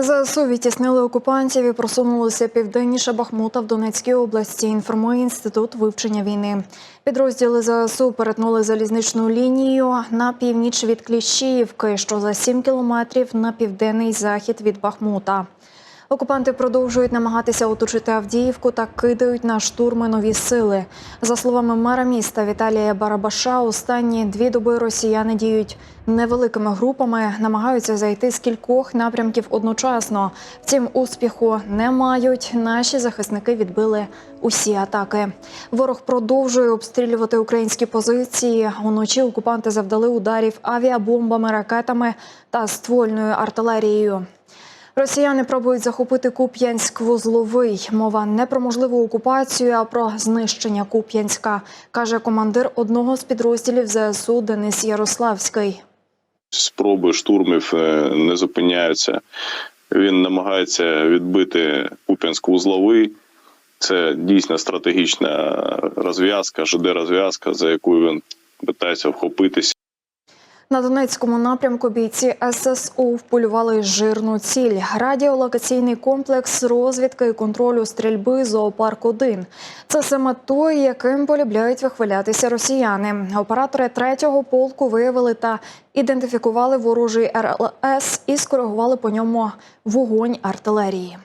ЗСУ відтіснили окупантів і просунулися південніше Бахмута в Донецькій області. Інформує інститут вивчення війни. Підрозділи ЗСУ перетнули залізничну лінію на північ від Кліщіївки, що за 7 кілометрів на південний захід від Бахмута. Окупанти продовжують намагатися оточити Авдіївку та кидають на штурми нові сили. За словами мера міста Віталія Барабаша, останні дві доби росіяни діють невеликими групами, намагаються зайти з кількох напрямків одночасно. Втім, успіху не мають. Наші захисники відбили усі атаки. Ворог продовжує обстрілювати українські позиції. Уночі окупанти завдали ударів авіабомбами, ракетами та ствольною артилерією. Росіяни пробують захопити Куп'янськ-Вузловий. Мова не про можливу окупацію, а про знищення Куп'янська, каже командир одного з підрозділів ЗСУ Денис Ярославський. спроби штурмів е, не зупиняються. Він намагається відбити Куп'янськ-Вузловий. Це дійсно стратегічна розв'язка, ЖД-розв'язка, за яку він питається вхопитися. На Донецькому напрямку бійці ССУ вполювали жирну ціль. Радіолокаційний комплекс розвідки і контролю стрільби зоопарк 1 Це саме той, яким полюбляють вихвалятися росіяни. Оператори третього полку виявили та ідентифікували ворожий РЛС і скоригували по ньому вогонь артилерії.